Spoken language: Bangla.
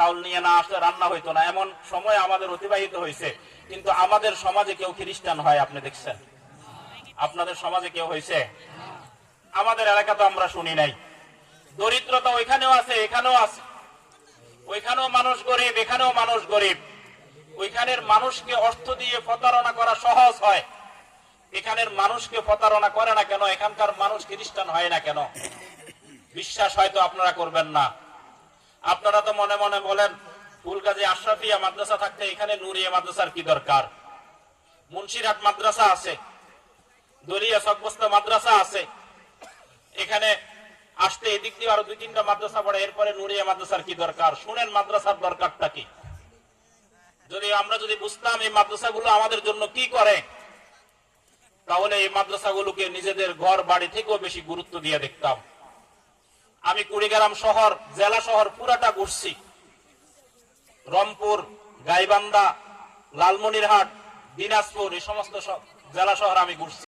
চাউল নিয়ে না আসলে রান্না হইতো না। এমন সময় আমাদের অতিবাহিত হয়েছে কিন্তু আমাদের সমাজে কেউ খ্রিস্টান হয়, আপনি দেখছেন? আপনাদের সমাজে কেউ হয়েছে আমাদের এলাকা তো আমরা শুনি নাই। দরিদ্রতা ওইখানেও আছে, এখানেও আছে। ওইখানেও মানুষ গরিব, এখানেও মানুষ গরিব। ওইখানের মানুষকে অর্থ দিয়ে প্রতারণা করা সহজ হয়। এখানের মানুষকে প্রতারণা করে না কেন? এখানকার মানুষ খ্রিস্টান হয় না কেন? বিশ্বাস হয়তো আপনারা করবেন না। আপনারা তো মনে মনে বলেন, ফুলগাজী আশরাফিয়া মাদ্রাসা থাকতে এখানে নুরিয়া মাদ্রাসার কি দরকার? মুন্সিরহাট মাদ্রাসা আছে, দলিয়া সকবস্তা মাদ্রাসা আছে। এখানে আসতে এদিক দিয়ে আরও দুই তিনটা মাদ্রাসা পড়ে, এরপরে নুরিয়া মাদ্রাসার কি দরকার? শুনেন মাদ্রাসার দরকারটা কি। যদি আমরা যদি বুঝতাম এই মাদ্রাসাগুলো আমাদের জন্য কি করে, তাহলে এই মাদ্রাসাগুলোকে নিজেদের ঘর বাড়ি থেকেও বেশি গুরুত্ব দিয়ে দেখতাম। আমি কুড়িগ্রাম শহর, জেলা শহর পুরাটা ঘুরছি। রংপুর, গাইবান্ধা, লালমনিরহাট, দিনাজপুর, এই সমস্ত জেলা শহর আমি ঘুরছি।